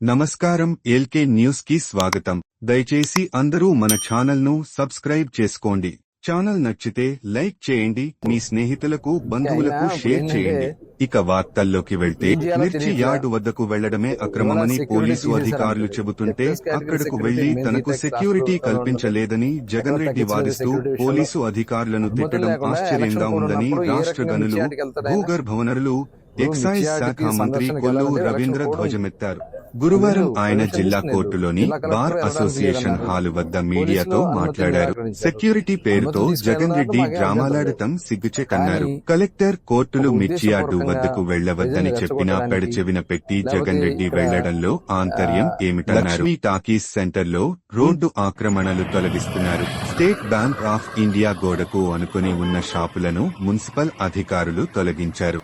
నమస్కారం ఎల్కే న్యూస్కి స్వాగతం దయచేసి అందరూ మన ఛానల్ను సబ్స్క్రైబ్ చేసుకోండి ఛానల్ నచ్చితే లైక్ చేయండి మీ స్నేహితులకు బంధువులకు షేర్ చేయండి ఇక వార్తల్లోకి వెళ్తే మిర్చి యార్డు వద్దకు వెళ్ళడమే అక్రమమని పోలీసు. అధికారులు చెబుతుంటే అక్కడకు వెళ్ళి తనకు సెక్యూరిటీ కల్పించలేదని జగన్ రెడ్డి వాదిస్తూ పోలీసు అధికారులను తిట్టడం ఆశ్చర్యంగా ఉందని రాష్ట్ర గనులు మిర్చి యార్డుకి వెళ్తాడు ఆయన? భూగర్భ వనరులు ఇప్పుడు ఎక్సైజ్ శాఖ మంత్రి కొల్లు రవీంద్ర. ధ్వజమెత్తారు గురువారం ఆయన జిల్లా. కోర్టులోని బార్ అసోసియేషన్. హాలు వద్ద మీడియాతో మాట్లాడారు. సెక్యూరిటీ పేరుతో జగన్ రెడ్డి డ్రామాలాడటం సిగ్గుచేటన్నారు కానీ కలెక్టర్ కోర్టులు ఒక మిర్చి యార్డు ఉద్దేశపూర్వకంగా వద్దకు వెళ్ళవద్దని చెప్పినా పెడచెవిన పెట్టి జగన్ రెడ్డి వెళ్ళడంలో ఆంతర్యం ఏమిటన్నారు లక్ష్మీ టాకీస్ సెంటర్లో రోడ్డు ఆక్రమణలు తొలగిస్తున్నారు స్టేట్ బ్యాంక్ ఆఫ్ ఇండియా గోడకు అనుకుని ఉన్న షాపులను మున్సిపల్ అధికారులు తొలగించారు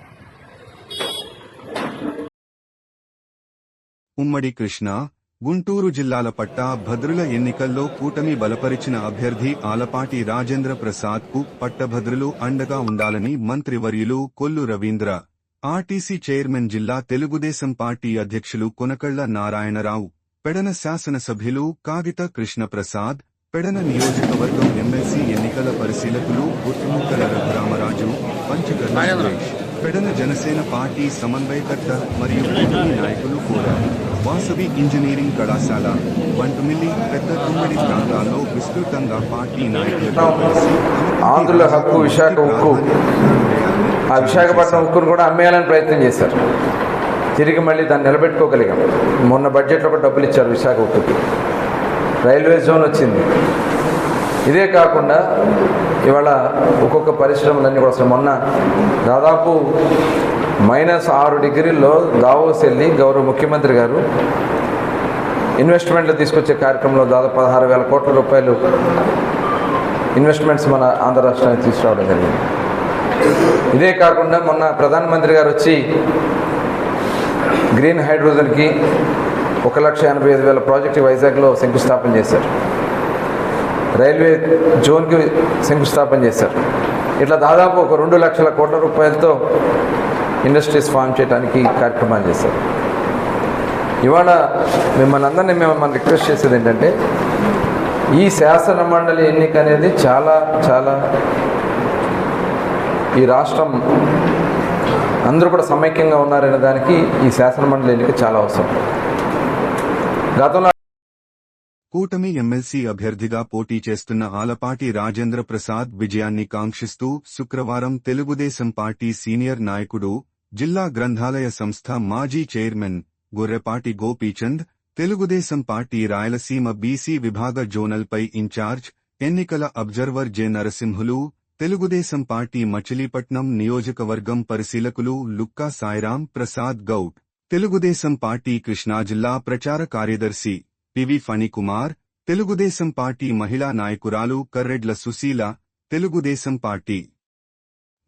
ఉమ్మడి కృష్ణా గుంటూరు జిల్లాల పట్టా భద్రుల ఎన్నికల్లో కూటమి బలపరిచిన అభ్యర్థి ఆలపాటి రాజేంద్ర ప్రసాద్కు పట్టభద్రులు అండగా ఉండాలని మంత్రివర్యులు కొల్లు రవీంద్ర ఆర్టీసీ చైర్మన్ జిల్లా తెలుగుదేశం పార్టీ అధ్యక్షులు కొనకళ్ళ నారాయణరావు పెడన శాసనసభ్యులు కాగిత కృష్ణప్రసాద్ పెడన నియోజకవర్గం ఎమ్మెల్సీ ఎన్నికల పరిశీలకులు గుర్తుముక్కల రఘురామరాజు పెడన జనసేన పార్టీ సమన్వయకర్త మరియు నాయకులు కోరారు. వాసవి ఇంజనీరింగ్ కళాశాల బంటుమిల్లి పెద్ద తుమ్మడి ప్రాంతాల్లో విస్తృతంగా పార్టీ నాయకులతో కలిసి ఆంధ్రుల హక్కు విశాఖ ఉక్కు ఆ విశాఖపట్నం ఉక్కును కూడా అమ్మేయాలని ప్రయత్నం చేశారు. తిరిగి మళ్ళీ దాన్ని నిలబెట్టుకోగలిగాం. మొన్న బడ్జెట్లో కూడా డబ్బులు ఇచ్చారు విశాఖ ఉక్కుకి రైల్వే జోన్ వచ్చింది. ఇదే కాకుండా ఇవాళ ఒక్కొక్క పరిశ్రమలన్నీ కూడా అసలు మొన్న దాదాపు మైనస్ ఆరు డిగ్రీల్లో దావోస్ వెళ్ళి గౌరవ ముఖ్యమంత్రి గారు ఇన్వెస్ట్మెంట్లు తీసుకొచ్చే కార్యక్రమంలో దాదాపు పదహారు వేల కోట్ల రూపాయలు ఇన్వెస్ట్మెంట్స్ మన ఆంధ్ర రాష్ట్రానికి తీసుకురావడం జరిగింది. ఇదే కాకుండా మొన్న ప్రధానమంత్రి గారు వచ్చి గ్రీన్ హైడ్రోజన్కి ఒక లక్ష ఎనభై ఐదు వేల ప్రాజెక్టు వైజాగ్లో శంకుస్థాపన చేశారు. రైల్వే జోన్కి శంకుస్థాపన చేశారు. ఇట్లా దాదాపు ఒక రెండు లక్షల కోట్ల రూపాయలతో ఇండస్ట్రీస్ ఫామ్ చేయడానికి కార్యక్రమాలు చేశారు. ఇవాళ మిమ్మల్ని అందరినీ మేము మనం రిక్వెస్ట్ చేసేది ఏంటంటే ఈ శాసన మండలి ఎన్నిక అనేది చాలా చాలా ఈ రాష్ట్రం అందరూ కూడా సమైక్యంగా ఉన్నారనే దానికి ఈ శాసన మండలి ఎన్నిక చాలా అవసరం. గతంలో కూటమి ఎమ్మెల్సీ అభ్యర్థిగా పోటీ చేస్తున్న ఆలపాటి రాజేంద్ర ప్రసాద్ విజయాన్ని కాంక్షిస్తూ శుక్రవారం తెలుగుదేశం పార్టీ సీనియర్ నాయకుడు జిల్లా గ్రంథాలయ సంస్థ మాజీ chairman Gorrepati Gopichand Telugu Desam party Rayalaseema BC విభాగ జోనల్పై ఇన్ఛార్జ్ ఎన్నికల observer J Narasimhulu Telugu Desam party Machilipatnam నియోజకవర్గం పరిశీలకులు లుక్కా సాయిరాం ప్రసాద్ గౌడ్ తెలుగుదేశం పార్టీ కృష్ణా జిల్లా ప్రచార కార్యదర్శి పివి ఫణికుమార్ తెలుగుదేశం పార్టీ మహిళా నాయకురాలు కర్రెడ్ల సుశీల తెలుగుదేశం పార్టీ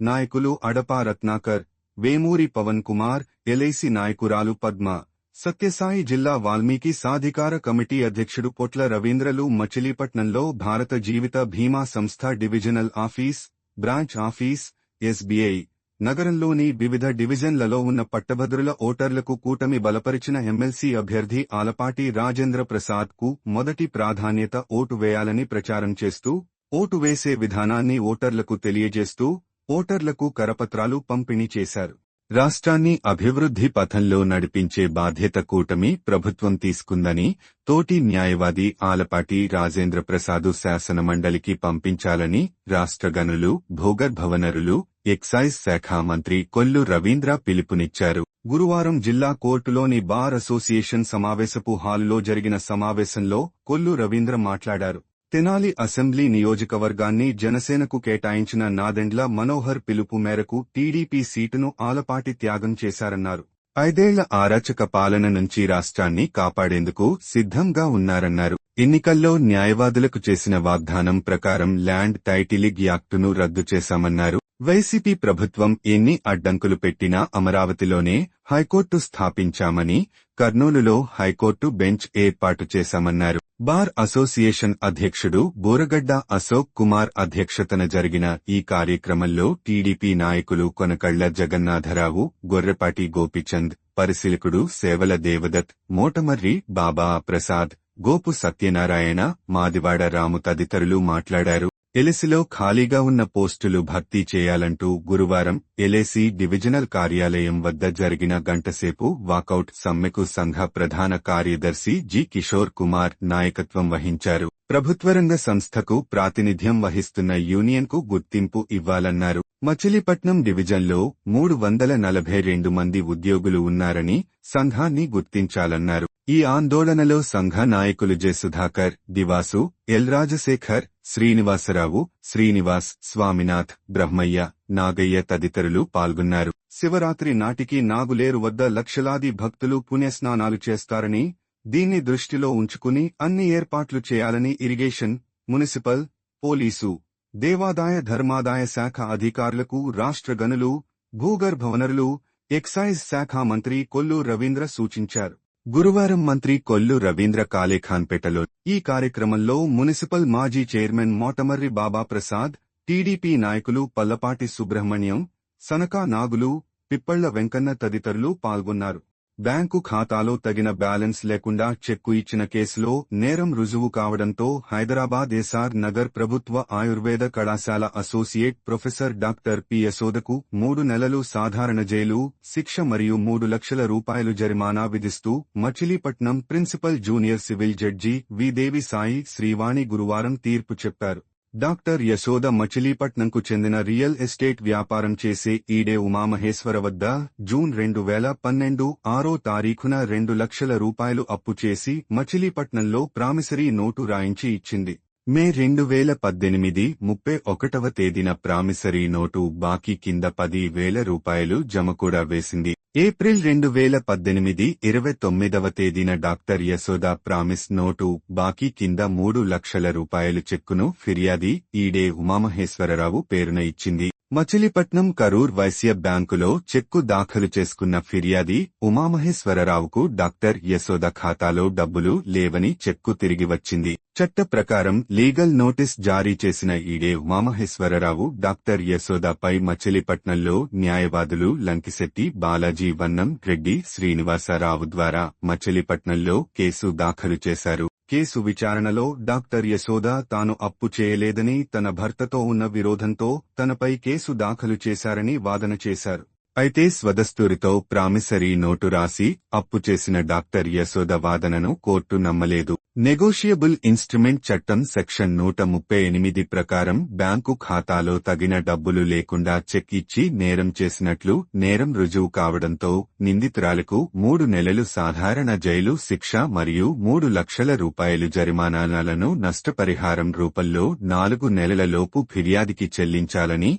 నాయకులు అడపా రత్నాకర్ వేమూరి పవన్ కుమార్ ఎల్ఐసి నాయకురాలు పద్మ సత్యసాయి జిల్లా వాల్మీకి సాధికార కమిటీ అధ్యక్షుడు పొట్ల రవీంద్రలు మచిలీపట్నంలో భారత జీవిత బీమా సంస్థ divisional office branch office SBI నగరంలోని వివిధ డివిజన్లలో ఉన్న పట్టభద్రుల ఓటర్లకు కూటమి బలపరిచిన ఎమ్మెల్సీ అభ్యర్థి ఆలపాటి రాజేంద్ర ప్రసాద్కు మొదటి ప్రాధాన్యత ఓటు వేయాలని ప్రచారం చేస్తూ ఓటు వేసే విధానాన్ని ఓటర్లకు తెలియజేస్తూ ఓటర్లకు కరపత్రాలు పంపిణీ చేశారు. రాష్ట్రాన్ని అభివృద్ధి పథంలో నడిపించే బాధ్యత కూటమి ప్రభుత్వం తీసుకుందని తోటి న్యాయవాది ఆలపాటి రాజేంద్ర ప్రసాదు శాసన మండలికి పంపించాలని రాష్ట్ర గనులు భూగర్భవనరులు ఎక్సైజ్ శాఖ మంత్రి కొల్లు రవీంద్ర పిలుపునిచ్చారు. గురువారం జిల్లా కోర్టులోని బార్ అసోసియేషన్ సమావేశపు హాలులో జరిగిన సమావేశంలో కొల్లు రవీంద్ర మాట్లాడారు. తెనాలి అసెంబ్లీ నియోజకవర్గాన్ని జనసేనకు కేటాయించిన నాదెండ్ల మనోహర్ పిలుపు మేరకు టీడీపీ సీటును ఆలపాటి త్యాగం చేశారన్నారు. ఐదేళ్ళ ఆరాచక పాలన నుంచి రాష్ట్రాన్ని కాపాడేందుకు సిద్ధంగా ఉన్నారన్నారు. ఎన్నికల్లో న్యాయవాదులకు చేసిన వాగ్దానం ప్రకారం ల్యాండ్ టైటిలిగ్ యాక్టును రద్దు చేశామన్నారు. వైసీపీ ప్రభుత్వం ఎన్ని అడ్డంకులు పెట్టినా అమరావతిలోనే హైకోర్టు స్థాపించామని కర్నూలులో హైకోర్టు బెంచ్ ఏర్పాటు చేశామన్నారు. బార్ అసోసియేషన్ అధ్యక్షుడు బోరగడ్డ అశోక్ కుమార్ అధ్యక్షతన జరిగిన ఈ కార్యక్రమంలో టీడీపీ నాయకులు కొనకళ్ళ జగన్నాథరావు గొర్రెపాటి గోపిచంద్ పరిశీలకుడు సేవల దేవదత్ మోటమర్రి బాబా ప్రసాద్ గోపు సత్యనారాయణ మాదివాడ రాము తదితరులు మాట్లాడారు. ఎలిసిలో ఖాళీగా ఉన్న పోస్టులు భర్తీ చేయాలంటూ గురువారం ఎలెసి డివిజనల్ కార్యాలయం వద్ద జరిగిన గంటసేపు వాకౌట్ సమ్మెకు సంఘ ప్రధాన కార్యదర్శి జి. కిషోర్ కుమార్ నాయకత్వం వహించారు. ప్రభుత్వరంగ సంస్థకు ప్రాతినిధ్యం వహిస్తున్న యూనియన్కు గుర్తింపు ఇవ్వాలన్నారు. మచిలీపట్నం డివిజన్లో మూడు వందల నలభై రెండు మంది ఉద్యోగులు ఉన్నారని సంఘాన్ని గుర్తించాలన్నారు. ఈ ఆందోళనలో సంఘ నాయకులు జె. సుధాకర్ దివాసు ఎల్. రాజశేఖర్ శ్రీనివాసరావు శ్రీనివాస్ స్వామినాథ్ బ్రహ్మయ్య నాగయ్య తదితరులు పాల్గొన్నారు. శివరాత్రి నాటికి నాగులేరు వద్ద లక్షలాది భక్తులు పుణ్యస్నానాలు చేస్తారని దీన్ని దృష్టిలో ఉంచుకుని అన్ని ఏర్పాట్లు చేయాలని ఇరిగేషన్ మున్సిపల్ పోలీసు దేవాదాయ ధర్మాదాయ శాఖ అధికారులకు రాష్ట్ర గనులు భూగర్భ వనరులు ఎక్సైజ్ శాఖ మంత్రి కొల్లు రవీంద్ర సూచించారు. గురువారం మంత్రి కొల్లు రవీంద్ర కాలేఖాన్పేటలో ఈ కార్యక్రమంలో మున్సిపల్ మాజీ చైర్మన్ మోటమర్రి బాబా ప్రసాద్ టీడీపీ నాయకులు పల్లపాటి సుబ్రహ్మణ్యం సనకా నాగులు పిప్పళ్ళ వెంకన్న తదితరులు పాల్గొన్నారు. బ్యాంకు ఖాతాలో తగిన బ్యాలెన్స్ లేకుండా చెక్కు ఇచ్చిన కేసులో నేరం రుజువు కావడంతో హైదరాబాద్ ఎస్ఆర్ నగర్ ప్రభుత్వ ఆయుర్వేద కళాశాల అసోసియేట్ ప్రొఫెసర్ డాక్టర్ పి యశోదకు మూడు నెలలు సాధారణ జైలు శిక్ష మరియు మూడు లక్షల రూపాయలు జరిమానా విధిస్తూ Machilipatnam principal junior civil judge V Devi Sai Srivani గురువారం తీర్పు చెప్పారు. డాక్టర్ యశోద మచిలీపట్నంకు చెందిన రియల్ ఎస్టేట్ వ్యాపారం చేసే ఈడే ఉమామహేశ్వర వద్ద జూన్ రెండు వేల పన్నెండు ఆరో తారీఖున రెండు లక్షల రూపాయలు అప్పు చేసి మచిలీపట్నంలో ప్రామిసరీ నోటు రాయించి ఇచ్చింది. మే రెండు వేల పద్దెనిమిది ముప్పై ఒకటవ తేదీన ప్రామిసరీ నోటు బాకీ కింద పది వేల రూపాయలు జమ కూడా వేసింది. ఏప్రిల్ రెండు వేల పద్దెనిమిది ఇరవై తొమ్మిదవ తేదీన డాక్టర్ యశోద ప్రామిస్ నోటు బాకీ కింద మూడు లక్షల రూపాయలు చెక్కును ఫిర్యాది ఈడే ఉమామహేశ్వరరావు పేరున ఇచ్చింది. మచిలీపట్నం కరూర్ వైశ్య బ్యాంకులో చెక్కు దాఖలు చేసుకున్న ఫిర్యాది ఉమామహేశ్వరరావుకు డాక్టర్ యశోద ఖాతాలో డబ్బులు లేవని చెక్కు తిరిగి వచ్చింది. చట్ట ప్రకారం లీగల్ నోటీస్ జారీ చేసిన ఈడే ఉమామహేశ్వరరావు డాక్టర్ యశోదపై మచిలీపట్నంలో న్యాయవాదులు లంకిశెట్టి బాలాజీ వన్నం రెడ్డి శ్రీనివాసరావు ద్వారా మచిలీపట్నంలో కేసు దాఖలు చేశారు. కేసు విచారణలో డాక్టర్ యశోద తాను అప్పు చేయలేదని తన భర్తతో ఉన్న విరోధంతో తనపై కేసు దాఖలు చేశారని వాదన చేశారు. అయితే స్వదస్తూరితో ప్రామిసరీ నోటు రాసి అప్పు చేసిన డాక్టర్ యశోద వాదనను కోర్టు నమ్మలేదు. నెగోషియబుల్ ఇన్స్ట్రుమెంట్ చట్టం సెక్షన్ నూట ముప్పై ఎనిమిది ప్రకారం బ్యాంకు ఖాతాలో తగిన డబ్బులు లేకుండా చెక్ ఇచ్చి నేరం చేసినట్లు నేరం రుజువు కావడంతో నిందితురాలకు మూడు నెలలు సాధారణ జైలు శిక్ష మరియు మూడు లక్షల రూపాయలు జరిమానాలను నష్టపరిహారం రూపంలో నాలుగు నెలలలోపు ఫిర్యాదికి చెల్లించాలని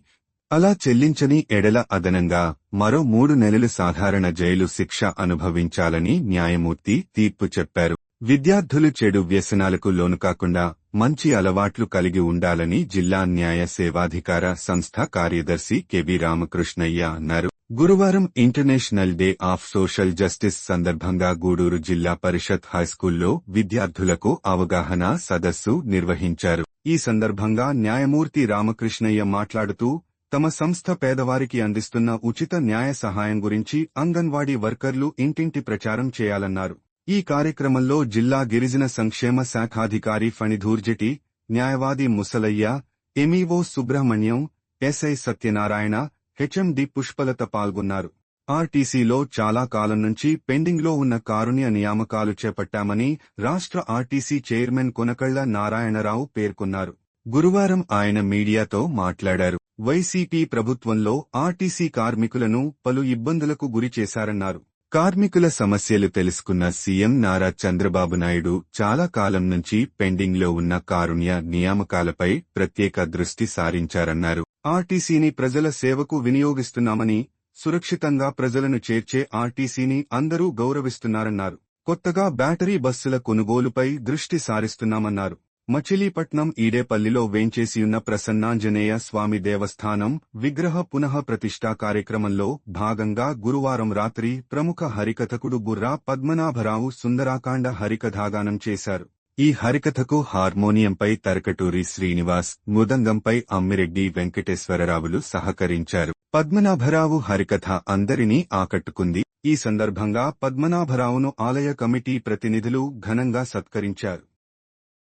అలా చెల్లించని ఎడల అదనంగా మరో మూడు నెలలు సాధారణ జైలు శిక్ష అనుభవించాలని న్యాయమూర్తి తీర్పు చెప్పారు. విద్యార్థులు చెడు వ్యసనాలకు లోను కాకుండా మంచి అలవాట్లు కలిగి ఉండాలని జిల్లా న్యాయ సేవాధికార సంస్థ కార్యదర్శి కెవి రామకృష్ణయ్య అన్నారు. గురువారం international day of social justice సందర్భంగా గూడూరు జిల్లా పరిషత్ హైస్కూల్లో విద్యార్థులకు అవగాహన సదస్సు నిర్వహించారు. ఈ సందర్భంగా న్యాయమూర్తి రామకృష్ణయ్య మాట్లాడుతూ తమ సంస్థ పేదవారికి అందిస్తున్న ఉచిత న్యాయ సహాయం గురించి అంగన్వాడీ వర్కర్లు ఇంటింటి ప్రచారం చేయాలన్నారు. ఈ కార్యక్రమంలో జిల్లా గిరిజన సంక్షేమ శాఖాధికారి ఫణిధూర్జటి న్యాయవాది Musalaiah MEO Subrahmanyam SI Satyanarayana HMD Pushpalatha పాల్గొన్నారు. ఆర్టీసీలో చాలా కాలం నుంచి పెండింగ్లో ఉన్న కారుణ్య నియామకాలు చేపట్టామని రాష్ట్ర ఆర్టీసీ చైర్మన్ కొనకళ్ళ నారాయణరావు పేర్కొన్నారు. గురువారం ఆయన మీడియాతో మాట్లాడారు. వైసీపీ ప్రభుత్వంలో ఆర్టీసీ కార్మికులను పలు ఇబ్బందులకు గురి చేశారన్నారు. కార్మికుల సమస్యలు తెలుసుకున్న సీఎం నారా చంద్రబాబు నాయుడు చాలా కాలం నుంచి పెండింగ్లో ఉన్న కారుణ్య నియామకాలపై ప్రత్యేక దృష్టి సారించారన్నారు. ఆర్టీసీని ప్రజల సేవకు వినియోగిస్తున్నామని సురక్షితంగా ప్రజలను చేర్చే ఆర్టీసీని అందరూ గౌరవిస్తున్నారన్నారు. కొత్తగా బ్యాటరీ బస్సుల కొనుగోలుపై దృష్టి సారిస్తున్నామన్నారు. మచిలీపట్నం ఈడేపల్లిలో వేంచేసియున్న ప్రసన్నాంజనేయ స్వామి దేవస్థానం విగ్రహ పునః ప్రతిష్ఠా కార్యక్రమంలో భాగంగా గురువారం రాత్రి ప్రముఖ హరికథకుడు బుర్రా పద్మనాభరావు సుందరాకాండ హరికథాగానం చేశారు. ఈ హరికథకు హార్మోనియంపై తరకటూరి శ్రీనివాస్ మృదంగంపై అమ్మిరెడ్డి వెంకటేశ్వరరావులు సహకరించారు. పద్మనాభరావు హరికథ అందరినీ ఆకట్టుకుంది. ఈ సందర్భంగా పద్మనాభరావును ఆలయ కమిటీ ప్రతినిధులు ఘనంగా సత్కరించారు.